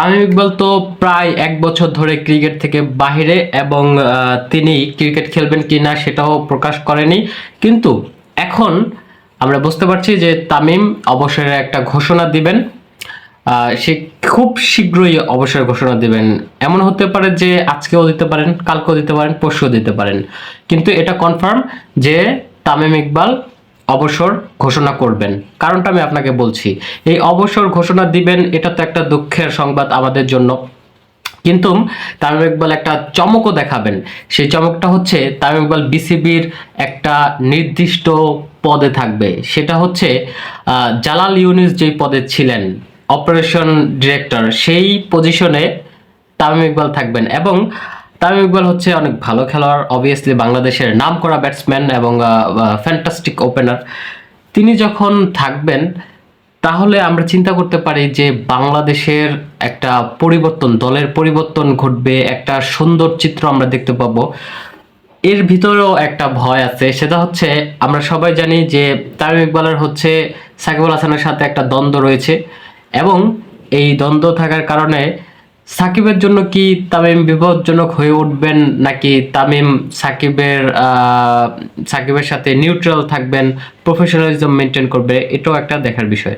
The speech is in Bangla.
তামিম ইকবাল তো প্রায় এক বছর ধরে ক্রিকেট থেকে বাহিরে এবং তিনি ক্রিকেট খেলবেন কিনা সেটাও প্রকাশ করেনি। কিন্তু এখন আমরা বুঝতে পারছি যে তামিম অবসরের একটা ঘোষণা দিবেন। সে খুব শীঘ্রই অবসর ঘোষণা দিবেন। এমন হতে পারে যে আজকেও দিতে পারেন, কালকেও দিতে পারেন, পরশুও দিতে পারেন। কিন্তু এটা কনফার্ম যে তামিম ইকবাল অবসর ঘোষণা করবেন। কারণটা আমি আপনাকে বলছি, এই অবসর ঘোষণা দিবেন, এটা তো একটা দুঃখের সংবাদ আমাদের জন্য। কিন্তু তামিম ইকবাল একটা চমকও দেখাবেন। সেই চমকটা হচ্ছে তামিম ইকবাল বিসিবির একটা নির্দিষ্ট পদে থাকবে। সেটা হচ্ছে জালাল ইউনিস যেই পদে ছিলেন, অপারেশন ডিরেক্টর, সেই পজিশনে তামিম ইকবাল থাকবেন। এবং তামিম ইকবাল হচ্ছে অনেক ভালো খেলোয়াড়। অবভিয়াসলি বাংলাদেশের নাম করা ব্যাটসম্যান এবং ফ্যান্টাস্টিক ওপেনার তিনি যখন থাকবেন, তাহলে আমরা চিন্তা করতে পারি যে বাংলাদেশের একটা পরিবর্তন, দলের পরিবর্তন ঘটবে, একটা সুন্দর চিত্র আমরা দেখতে পাবো। এর ভিতরেও একটা ভয় আছে, সেটা হচ্ছে আমরা সবাই জানি যে তামিম ইকবালের হচ্ছে সাকিবুল হাসানের সাথে একটা দ্বন্দ্ব রয়েছে এবং এই দ্বন্দ্ব থাকার কারণে সাকিবের জন্য কি তামিম বিপজ্জনক হয়ে উঠবেন নাকি তামিম সাকিবের সাকিবের সাথে নিউট্রাল থাকবেন প্রফেশনালিজম মেনটেন করবে? এটাও একটা দেখার বিষয়।